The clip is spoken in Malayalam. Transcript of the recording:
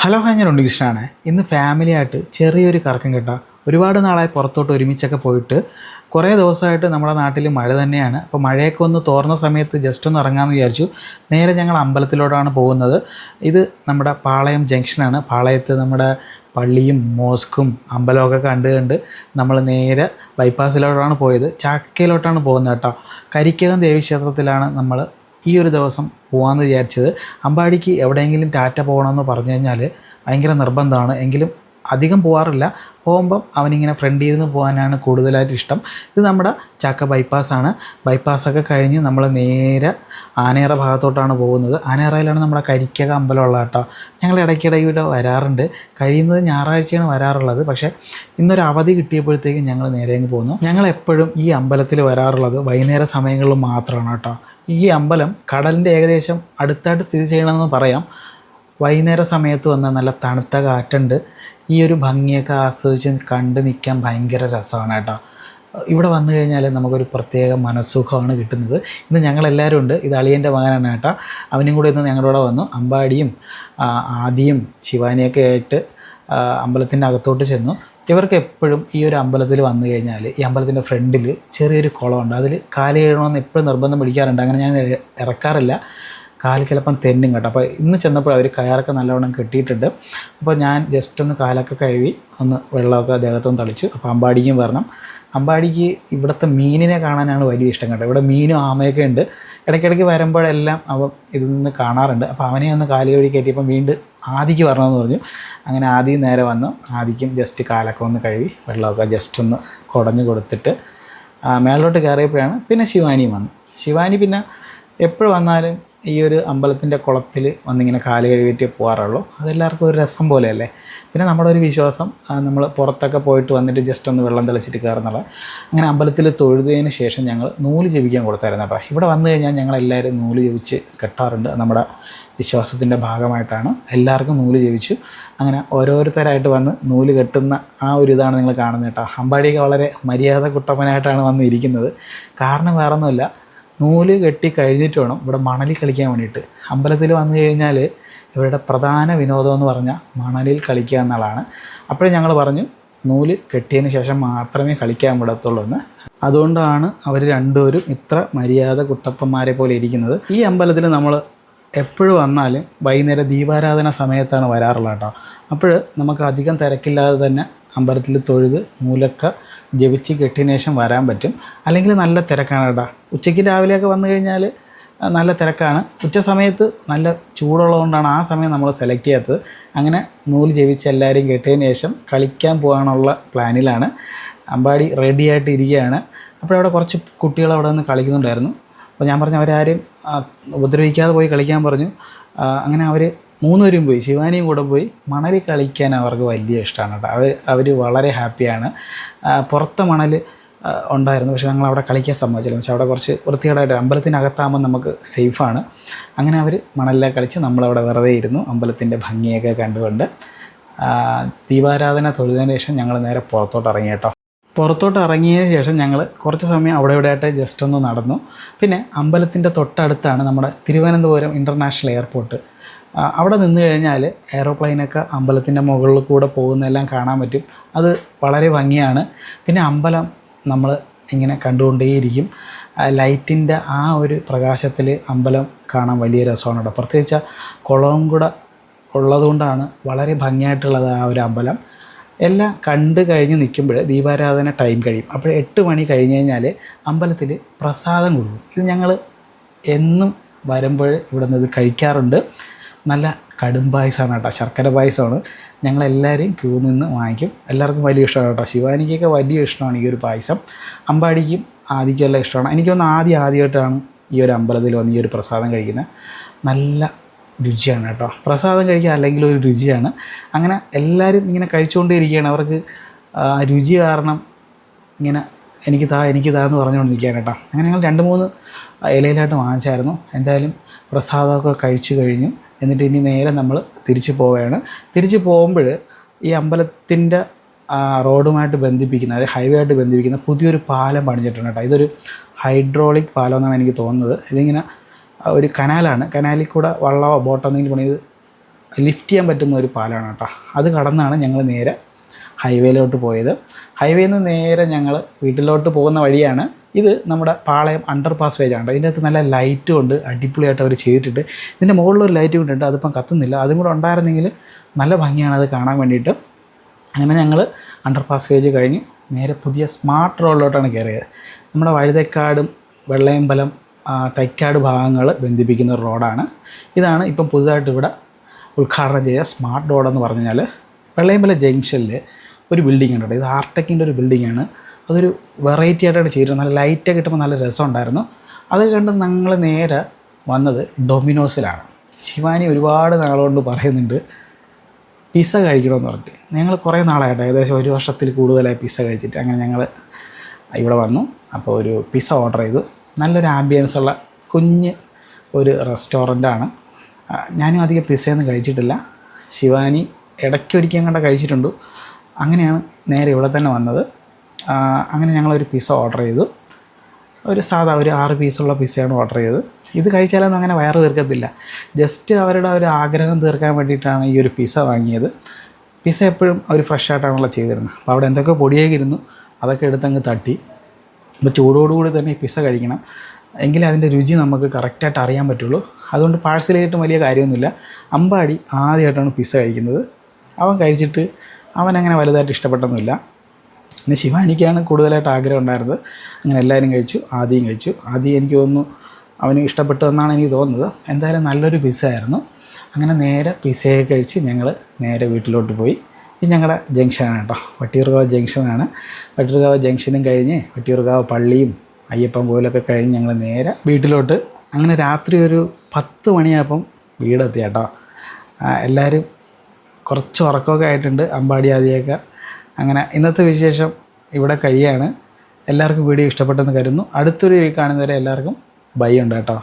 ഹലോ ഹായ് ഞാൻ ഉണ്ണികൃഷ്ണനാണ്. ഇന്ന് ഫാമിലിയായിട്ട് ചെറിയൊരു കറക്കം കിട്ട. ഒരുപാട് നാളായി പുറത്തോട്ട് ഒരുമിച്ചൊക്കെ പോയിട്ട് കുറേ ദിവസമായിട്ട് നമ്മുടെ നാട്ടിൽ മഴ തന്നെയാണ്. അപ്പോൾ മഴയൊക്കെ ഒന്ന് തോർന്ന സമയത്ത് ജസ്റ്റ് ഒന്ന് ഇറങ്ങാമെന്ന് വിചാരിച്ചു. നേരെ ഞങ്ങൾ അമ്പലത്തിലോട്ടാണ് പോകുന്നത്. ഇത് നമ്മുടെ പാളയം ജംഗ്ഷനാണ്. പാളയത്ത് നമ്മുടെ പള്ളിയും മോസ്കും അമ്പലമൊക്കെ കണ്ട് കണ്ട് നമ്മൾ നേരെ ബൈപ്പാസിലോട്ടാണ് പോയത്. ചാക്കയിലോട്ടാണ് പോകുന്നത് കേട്ടോ. കരിക്കകം ദേവീക്ഷേത്രത്തിലാണ് നമ്മൾ ഈ ഒരു ദിവസം പോകാമെന്ന് വിചാരിച്ചത് അമ്പാടിക്ക് എവിടെയെങ്കിലും ടാറ്റ പോകണമെന്ന് പറഞ്ഞു കഴിഞ്ഞാൽ ഭയങ്കര നിർബന്ധമാണ്. എങ്കിലും അധികം പോകാറില്ല പോകുമ്പം അവനിങ്ങനെ ഫ്രണ്ടിൽ നിന്ന് പോകാനാണ് കൂടുതലായിട്ട് ഇഷ്ടം. ഇത് നമ്മുടെ ചാക്ക ബൈപ്പാസാണ് ബൈപ്പാസൊക്കെ കഴിഞ്ഞ് നമ്മൾ നേരെ ആനേറ ഭാഗത്തോട്ടാണ് പോകുന്നത്. ആനേറയിലാണ് നമ്മുടെ കരിക്കക അമ്പലമുള്ള കേട്ടോ. ഞങ്ങൾ ഇടയ്ക്കിടയ്ക്ക് വരാറുണ്ട്. കഴിയുന്നത് ഞായറാഴ്ചയാണ് വരാറുള്ളത്. പക്ഷേ ഇന്നൊരു അവധി കിട്ടിയപ്പോഴത്തേക്കും ഞങ്ങൾ നേരെ അങ്ങ് പോകുന്നു ഞങ്ങൾ എപ്പോഴും ഈ അമ്പലത്തിൽ വരാറുള്ളത് വൈകുന്നേര സമയങ്ങളിൽ മാത്രമാണ് കേട്ടോ. ഈ അമ്പലം കടലിന്റെ ഏകദേശം അടുത്തായിട്ട് സ്ഥിതി ചെയ്യണമെന്ന് പറയാം. വൈകുന്നേര സമയത്ത് വന്ന നല്ല തണുത്ത കാറ്റുണ്ട്. ഈ ഒരു ഭംഗിയൊക്കെ ആസ്വദിച്ച് കണ്ട് നിൽക്കാൻ ഭയങ്കര രസമാണ് കേട്ടോ. ഇവിടെ വന്നു കഴിഞ്ഞാൽ നമുക്കൊരു പ്രത്യേക മനസ്സുഖമാണ് കിട്ടുന്നത്. ഇന്ന് ഞങ്ങളെല്ലാവരും ഉണ്ട്. ഇത് അളിയന്റെ മകനാണ് കേട്ടോ. അവനും കൂടെ ഇന്ന് ഞങ്ങളുടെ വന്നു. അമ്പാടിയും ആദിയും ശിവാനിയൊക്കെ ആയിട്ട് അമ്പലത്തിന്റെ അകത്തോട്ട് ചെന്നു. ഇവർക്ക് എപ്പോഴും ഈ ഒരു അമ്പലത്തിൽ വന്നു കഴിഞ്ഞാൽ ഈ അമ്പലത്തിന്റെ ഫ്രണ്ടിൽ ചെറിയൊരു കുളമുണ്ട്. അതിൽ കാൽ കഴുകണമെന്ന് എപ്പോഴും നിർബന്ധം പിടിക്കാറുണ്ട്. അങ്ങനെ ഞാൻ ഇറക്കാറില്ല. കാൽ ചിലപ്പം തെന്നും കേട്ടോ. അപ്പോൾ ഇന്ന് ചെന്നപ്പോൾ അവർ കയറൊക്കെ നല്ലവണ്ണം കെട്ടിയിട്ടുണ്ട്. അപ്പോൾ ഞാൻ ജസ്റ്റ് ഒന്ന് കാലൊക്കെ കഴുകി ഒന്ന് വെള്ളമൊക്കെ ദേഹത്തൊന്ന് തളിച്ചു. അപ്പോൾ അമ്പാടിക്കും വരണം. അമ്പാടിക്ക് ഇവിടുത്തെ മീനിനെ കാണാനാണ് വലിയ ഇഷ്ടം കേട്ടോ. ഇവിടെ മീനും ആമയൊക്കെ ഉണ്ട്. ഇടയ്ക്കിടയ്ക്ക് വരുമ്പോഴെല്ലാം അവൻ ഇതിൽ നിന്ന് കാണാറുണ്ട്. അപ്പോൾ അവനെ ഒന്ന് കാൽ കഴുകി കയറ്റിയപ്പം വീണ്ടും ആദിക്ക് വരണമെന്ന് പറഞ്ഞു. അങ്ങനെ ആദ്യം നേരെ വന്നു. ആദിക്കും ജസ്റ്റ് കാലൊക്കെ ഒന്ന് കഴുകി വെള്ളമൊക്കെ ജസ്റ്റ് ഒന്ന് കുടഞ്ഞു കൊടുത്തിട്ട് മേളിലോട്ട് കയറിയപ്പോഴാണ് പിന്നെ ശിവാനിയും വന്നു. ശിവാനി പിന്നെ എപ്പോഴും വന്നാലും ഈ ഒരു അമ്പലത്തിന്റെ കുളത്തിൽ വന്നിങ്ങനെ കാൽ കഴുകിയിട്ട് പോകാറുള്ളൂ അതെല്ലാവർക്കും ഒരു രസം പോലെയല്ലേ? പിന്നെ നമ്മുടെ ഒരു വിശ്വാസം നമ്മൾ പുറത്തൊക്കെ പോയിട്ട് വന്നിട്ട് ജസ്റ്റ് ഒന്ന് വെള്ളം തെളിച്ചിട്ട് കയറുന്നുള്ള. അങ്ങനെ അമ്പലത്തിൽ തൊഴുതതിന് ശേഷം ഞങ്ങൾ നൂൽ ജപിക്കാൻ കൊടുത്തായിരുന്നു കേട്ടോ ഇവിടെ വന്നു കഴിഞ്ഞാൽ ഞങ്ങളെല്ലാവരും നൂൽ ജപിച്ച് കെട്ടാറുണ്ട് നമ്മുടെ വിശ്വാസത്തിന്റെ ഭാഗമായിട്ടാണ്. എല്ലാവർക്കും നൂൽ ജപിച്ചു. അങ്ങനെ ഓരോരുത്തരായിട്ട് വന്ന് നൂൽ കെട്ടുന്ന ആ ഒരു ഇതാണ് നിങ്ങൾ കാണുന്നത് കേട്ടോ. അമ്പാടിയൊക്കെ വളരെ മര്യാദ കുട്ടപ്പനായിട്ടാണ് വന്നിരിക്കുന്നത്. കാരണം വേറൊന്നുമില്ല. നൂൽ കെട്ടി കഴിഞ്ഞിട്ട് വേണം ഇവിടെ മണലിൽ കളിക്കാൻ വേണ്ടിയിട്ട്. അമ്പലത്തിൽ വന്നു കഴിഞ്ഞാൽ ഇവരുടെ പ്രധാന വിനോദം എന്ന് പറഞ്ഞാൽ മണലിൽ കളിക്കുക എന്നുള്ളതാണ്. അപ്പോഴേ ഞങ്ങൾ പറഞ്ഞു നൂൽ കെട്ടിയതിന് ശേഷം മാത്രമേ കളിക്കാൻ വിടത്തുള്ളൂ എന്ന്. അതുകൊണ്ടാണ് അവർ രണ്ടുപേരും ഇത്ര മര്യാദ കുട്ടപ്പന്മാരെ പോലെ ഇരിക്കുന്നത്. ഈ അമ്പലത്തിൽ നമ്മൾ എപ്പോഴും വന്നാലും വൈകുന്നേരം ദീപാരാധന സമയത്താണ് വരാറുള്ളത് കേട്ടോ. അപ്പോൾ നമുക്ക് അധികം തിരക്കില്ലാതെ തന്നെ അമ്പലത്തിൽ തൊഴുത് മൂലക്ക ജപിച്ച് കെട്ടിയതിന് ശേഷം വരാൻ പറ്റും. അല്ലെങ്കിൽ നല്ല തിരക്കാണ് കേട്ടോ. ഉച്ചയ്ക്ക് രാവിലെയൊക്കെ വന്നു കഴിഞ്ഞാൽ നല്ല തിരക്കാണ്. ഉച്ച സമയത്ത് നല്ല ചൂടുള്ളതുകൊണ്ടാണ് ആ സമയം നമ്മൾ സെലക്ട് ചെയ്യാത്തത്. അങ്ങനെ നൂൽ ജപിച്ച് എല്ലാവരെയും കെട്ടിയതിന് ശേഷം കളിക്കാൻ പോകാനുള്ള പ്ലാനിലാണ്. അമ്പാടി റെഡി ആയിട്ട് ഇരിക്കുകയാണ്. അപ്പോഴവിടെ കുറച്ച് കുട്ടികൾ അവിടെ നിന്ന് കളിക്കുന്നുണ്ടായിരുന്നു. അപ്പോൾ ഞാൻ പറഞ്ഞു അവരാരും ഉപദ്രവിക്കാതെ പോയി കളിക്കാൻ പറഞ്ഞു. അങ്ങനെ അവർ മൂന്നുപേരും പോയി. ശിവാനിയും കൂടെ പോയി മണൽ കളിക്കാൻ അവർക്ക് വലിയ ഇഷ്ടമാണ് കേട്ടോ. അവർ അവർ വളരെ ഹാപ്പിയാണ്. പുറത്ത് മണൽ ഉണ്ടായിരുന്നു. പക്ഷേ ഞങ്ങൾ അവിടെ കളിക്കാൻ സമ്മതിച്ചില്ല. പക്ഷേ അവിടെ കുറച്ച് വൃത്തികേടായിട്ട് അമ്പലത്തിനകത്താകുമ്പോൾ നമുക്ക് സേഫാണ്. അങ്ങനെ അവർ മണലിലെ കളിച്ച് നമ്മളവിടെ വെറുതെ ഇരുന്നു. അമ്പലത്തിന്റെ ഭംഗിയൊക്കെ കണ്ടുകൊണ്ട്. ദീപാരാധന തൊഴുതിന് ശേഷം ഞങ്ങൾ നേരെ പുറത്തോട്ട് ഇറങ്ങി കേട്ടോ. പുറത്തോട്ട് ഇറങ്ങിയതിന് ശേഷം ഞങ്ങൾ കുറച്ച് സമയം അവിടെ ഇവിടെ ആയിട്ട് ജസ്റ്റ് ഒന്ന് നടന്നു. പിന്നെ അമ്പലത്തിന്റെ തൊട്ടടുത്താണ് നമ്മുടെ തിരുവനന്തപുരം ഇന്റർനാഷണൽ എയർപോർട്ട് അവിടെ നിന്ന് കഴിഞ്ഞാൽ എയറോപ്ലെയിനൊക്കെ അമ്പലത്തിന്റെ മുകളിൽ കൂടെ പോകുന്നതെല്ലാം കാണാൻ പറ്റും. അത് വളരെ ഭംഗിയാണ്. പിന്നെ അമ്പലം നമ്മൾ ഇങ്ങനെ കണ്ടുകൊണ്ടേയിരിക്കും. ലൈറ്റിന്റെ ആ ഒരു പ്രകാശത്തിൽ അമ്പലം കാണാൻ വലിയ രസമാണ് കേട്ടോ. പ്രത്യേകിച്ച് കുളവും കൂടെ ഉള്ളതുകൊണ്ടാണ് വളരെ ഭംഗിയായിട്ടുള്ളത് ആ ഒരു അമ്പലം. എല്ലാം കണ്ട് കഴിഞ്ഞ് നിൽക്കുമ്പോൾ ദീപാരാധന ടൈം കഴിയും. അപ്പോൾ എട്ട് മണി കഴിഞ്ഞ് കഴിഞ്ഞാൽ അമ്പലത്തിൽ പ്രസാദം കൊടുക്കും. ഇത് ഞങ്ങൾ എന്നും വരുമ്പോൾ ഇവിടെ നിന്ന് ഇത് കഴിക്കാറുണ്ട്. നല്ല കടും പായസമാണ് കേട്ടോ. ശർക്കര പായസമാണ്. ഞങ്ങളെല്ലാവരും ക്യൂ നിന്ന് വാങ്ങിക്കും. എല്ലാവർക്കും വലിയ ഇഷ്ടമാണ് കേട്ടോ. ശിവാനിക്കൊക്കെ വലിയ ഇഷ്ടമാണ് ഈ ഒരു പായസം. അമ്പാടിക്കും ആദിക്കും എല്ലാം ഇഷ്ടമാണ്. എനിക്കൊന്ന് ആദ്യം ആദ്യമായിട്ടാണ് ഈ ഒരു അമ്പലത്തിൽ വന്ന് ഈ ഒരു പ്രസാദം കഴിക്കുന്നത്. നല്ല രുചിയാണ് കേട്ടോ. പ്രസാദം കഴിക്കുക അല്ലെങ്കിൽ ഒരു രുചിയാണ്. അങ്ങനെ എല്ലാവരും ഇങ്ങനെ കഴിച്ചുകൊണ്ടേയിരിക്കുകയാണ്. അവർക്ക് രുചി കാരണം ഇങ്ങനെ എനിക്ക് താ എനിക്ക് താ എന്ന് പറഞ്ഞുകൊണ്ട് നിൽക്കുകയാണ് കേട്ടോ. അങ്ങനെ ഞങ്ങൾ രണ്ട് മൂന്ന് ഇലയിലായിട്ട് വാങ്ങിച്ചായിരുന്നു. എന്തായാലും പ്രസാദമൊക്കെ കഴിച്ചു കഴിഞ്ഞു. എന്നിട്ട് ഇനി നേരെ നമ്മൾ തിരിച്ചു പോവുകയാണ്. തിരിച്ചു പോകുമ്പോൾ ഈ അമ്പലത്തിന്റെ റോഡുമായിട്ട് ബന്ധിപ്പിക്കുന്ന അതായത് ഹൈവേ ആയിട്ട് ബന്ധിപ്പിക്കുന്ന പുതിയൊരു പാലം പണിഞ്ഞിട്ടുണ്ട് കേട്ടോ. ഇതൊരു ഹൈഡ്രോളിക് പാലം എന്നാണ് എനിക്ക് തോന്നുന്നത്. ഇതിങ്ങനെ ഒരു കനാലാണ്. കനാലിൽ കൂടെ വള്ളമോ ബോട്ടോ എന്തെങ്കിലും പണിത് ലിഫ്റ്റ് ചെയ്യാൻ പറ്റുന്ന ഒരു പാലമാണ് കേട്ടോ. അത് കടന്നാണ് ഞങ്ങൾ നേരെ ഹൈവേയിലോട്ട് പോയത്. ഹൈവേയിൽ നിന്ന് നേരെ ഞങ്ങൾ വീട്ടിലോട്ട് പോകുന്ന വഴിയാണ് ഇത് നമ്മുടെ പാളയം അണ്ടർ പാസ് വേജ് ആണ്. ഇതിന്റെ അകത്ത് നല്ല ലൈറ്റും ഉണ്ട് അടിപൊളിയായിട്ട് അവർ ചെയ്തിട്ടുണ്ട്. ഇതിന്റെ മുകളിലൊരു ലൈറ്റ് കൊണ്ടുണ്ട് അതിപ്പം കത്തുന്നില്ല. അതും കൂടെ ഉണ്ടായിരുന്നെങ്കിൽ നല്ല ഭംഗിയാണ് അത് കാണാൻ വേണ്ടിയിട്ട്. അങ്ങനെ ഞങ്ങൾ അണ്ടർ പാസ് വേജ് കഴിഞ്ഞ് നേരെ പുതിയ സ്മാർട്ട് റോഡിലോട്ടാണ് കയറിയത്. നമ്മുടെ വഴുതക്കാടും വെള്ളയമ്പലം തൈക്കാട് ഭാഗങ്ങൾ ബന്ധിപ്പിക്കുന്ന ഒരു റോഡാണ് ഇതാണ് ഇപ്പം പുതുതായിട്ട് ഇവിടെ ഉദ്ഘാടനം ചെയ്ത സ്മാർട്ട് റോഡ് എന്ന് പറഞ്ഞു കഴിഞ്ഞാൽ വെള്ളയമ്പലം ജംഗ്ഷനിൽ ഒരു ബിൽഡിംഗ് ഉണ്ട്. ഇത് ആർടെക്കിന്റെ ഒരു ബിൽഡിങ്ങാണ് അതൊരു വെറൈറ്റി ആയിട്ടാണ് ചെയ്തിരുന്നത്. നല്ല ലൈറ്റൊക്കെ കിട്ടുമ്പോൾ നല്ല രസമുണ്ടായിരുന്നു. അത് കണ്ട് ഞങ്ങൾ നേരെ വന്നത് ഡൊമിനോസിലാണ്. ശിവാനി ഒരുപാട് നാളുകൊണ്ട് പറയുന്നുണ്ട് പിസ്സ കഴിക്കണമെന്ന് പറഞ്ഞിട്ട്. ഞങ്ങൾ കുറേ നാളായിട്ട് ഏകദേശം ഒരു വർഷത്തിൽ കൂടുതലായി പിസ്സ കഴിച്ചിട്ട്. അങ്ങനെ ഞങ്ങൾ ഇവിടെ വന്നു. അപ്പോൾ ഒരു പിസ്സ ഓർഡർ ചെയ്തു. നല്ലൊരു ആംബിയൻസ് ഉള്ള കുഞ്ഞ് ഒരു റെസ്റ്റോറന്റാണ് ഞാനും അധികം പിസ്സയൊന്നും കഴിച്ചിട്ടില്ല. ശിവാനി ഇടയ്ക്കൊരിക്കലും കണ്ട കഴിച്ചിട്ടുണ്ട്. അങ്ങനെയാണ് നേരെ ഇവിടെ തന്നെ വന്നത്. അങ്ങനെ ഞങ്ങളൊരു പിസ്സ ഓർഡർ ചെയ്തു. ഒരു സാധാ ഒരു ആറ് പീസുള്ള പിസ്സയാണ് ഓർഡർ ചെയ്തത്. ഇത് കഴിച്ചാലൊന്നും അങ്ങനെ വയറ് തീർക്കത്തില്ല. ജസ്റ്റ് അവരുടെ ഒരു ആഗ്രഹം തീർക്കാൻ വേണ്ടിയിട്ടാണ് ഈ ഒരു പിസ്സ വാങ്ങിയത്. പിസ്സ എപ്പോഴും അവർ ഫ്രഷ് ആയിട്ടാണല്ലോ ചെയ്തിരുന്നത്. അപ്പോൾ അവിടെ എന്തൊക്കെ പൊടിയൊക്കെ ഇരുന്നു അതൊക്കെ എടുത്തങ്ങ് തട്ടി. അപ്പോൾ ചൂടോടുകൂടി തന്നെ ഈ പിസ്സ കഴിക്കണം. എങ്കിലേ അതിന്റെ രുചി നമുക്ക് കറക്റ്റായിട്ട് അറിയാൻ പറ്റുള്ളൂ. അതുകൊണ്ട് പാഴ്സലായിട്ട് വലിയ കാര്യമൊന്നുമില്ല. അമ്പാടി ആദ്യമായിട്ടാണ് പിസ്സ കഴിക്കുന്നത്. അവൻ കഴിച്ചിട്ട് അവൻ അങ്ങനെ വലുതായിട്ട് ഇഷ്ടപ്പെട്ടൊന്നുമില്ല. പിന്നെ ശിവാനിക്കാണ് കൂടുതലായിട്ട് ആഗ്രഹം ഉണ്ടായിരുന്നത്. അങ്ങനെ എല്ലാവരും കഴിച്ചു ആദ്യം കഴിച്ചു. ആദ്യം എനിക്ക് തോന്നുന്നു അവന് ഇഷ്ടപ്പെട്ടു എന്നാണ് എനിക്ക് തോന്നുന്നത്. എന്തായാലും നല്ലൊരു പിസ്സ ആയിരുന്നു. അങ്ങനെ നേരെ പിസ്സയൊക്കെ കഴിച്ച് ഞങ്ങൾ നേരെ വീട്ടിലോട്ട് പോയി. ഇത് ഞങ്ങളുടെ ജംഗ്ഷനാണ് കേട്ടോ. വട്ടിയൂർക്കാവ് ജംഗ്ഷനാണ് വട്ടിയൂർക്കാവ് ജംഗ്ഷനും കഴിഞ്ഞ് വട്ടിയൂർക്കാവ് പള്ളിയും അയ്യപ്പൻ കോവിലൊക്കെ കഴിഞ്ഞ് ഞങ്ങൾ നേരെ വീട്ടിലോട്ട് അങ്ങനെ രാത്രി ഒരു പത്ത് മണിയായപ്പം വീടെത്തി കേട്ടോ. എല്ലാവരും കുറച്ച് ഉറക്കമൊക്കെ ആയിട്ടുണ്ട്. അമ്പാടി ആദ്യമൊക്കെ അങ്ങനെ ഇന്നത്തെ വിശേഷം ഇവിടെ കഴിയാണ്. എല്ലാവർക്കും വീഡിയോ ഇഷ്ടപ്പെട്ടെന്ന് കരുതുന്നു. അടുത്തൊരു വീക്ക് കാണുന്നവരെ എല്ലാവർക്കും ബൈ ഉണ്ട് കേട്ടോ.